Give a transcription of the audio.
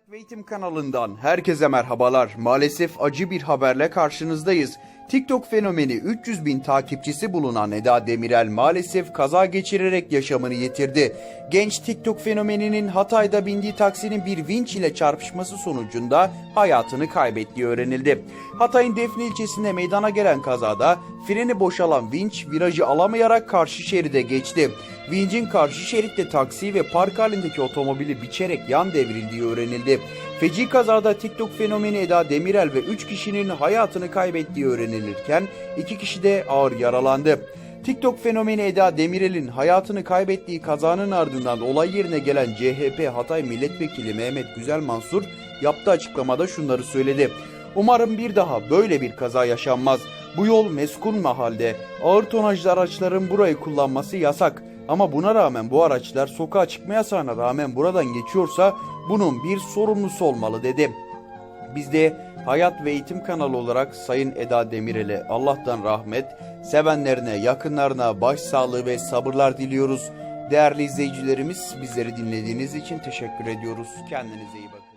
Hayat ve Eğitim kanalından herkese merhabalar. Maalesef acı bir haberle karşınızdayız. TikTok fenomeni 300 bin takipçisi bulunan Eda Demirel maalesef kaza geçirerek yaşamını yitirdi. Genç TikTok fenomeninin Hatay'da bindiği taksinin bir vinç ile çarpışması sonucunda hayatını kaybettiği öğrenildi. Hatay'ın Defne ilçesinde meydana gelen kazada freni boşalan vinç virajı alamayarak karşı şeride geçti. Vincin karşı şeritte taksi ve park halindeki otomobili biçerek yan devrildiği öğrenildi. Feci kazada TikTok fenomeni Eda Demirel ve 3 kişinin hayatını kaybettiği öğrenilirken 2 kişi de ağır yaralandı. TikTok fenomeni Eda Demirel'in hayatını kaybettiği kazanın ardından olay yerine gelen CHP Hatay Milletvekili Mehmet Güzel Mansur yaptığı açıklamada şunları söyledi. Umarım bir daha böyle bir kaza yaşanmaz. Bu yol meskun mahalde. Ağır tonajlı araçların burayı kullanması yasak. Ama buna rağmen bu araçlar sokağa çıkma yasağına rağmen buradan geçiyorsa bunun bir sorumlusu olmalı dedi. Biz de Hayat ve Eğitim kanalı olarak Sayın Eda Demirel'e Allah'tan rahmet, sevenlerine, yakınlarına başsağlığı ve sabırlar diliyoruz. Değerli izleyicilerimiz bizleri dinlediğiniz için teşekkür ediyoruz. Kendinize iyi bakın.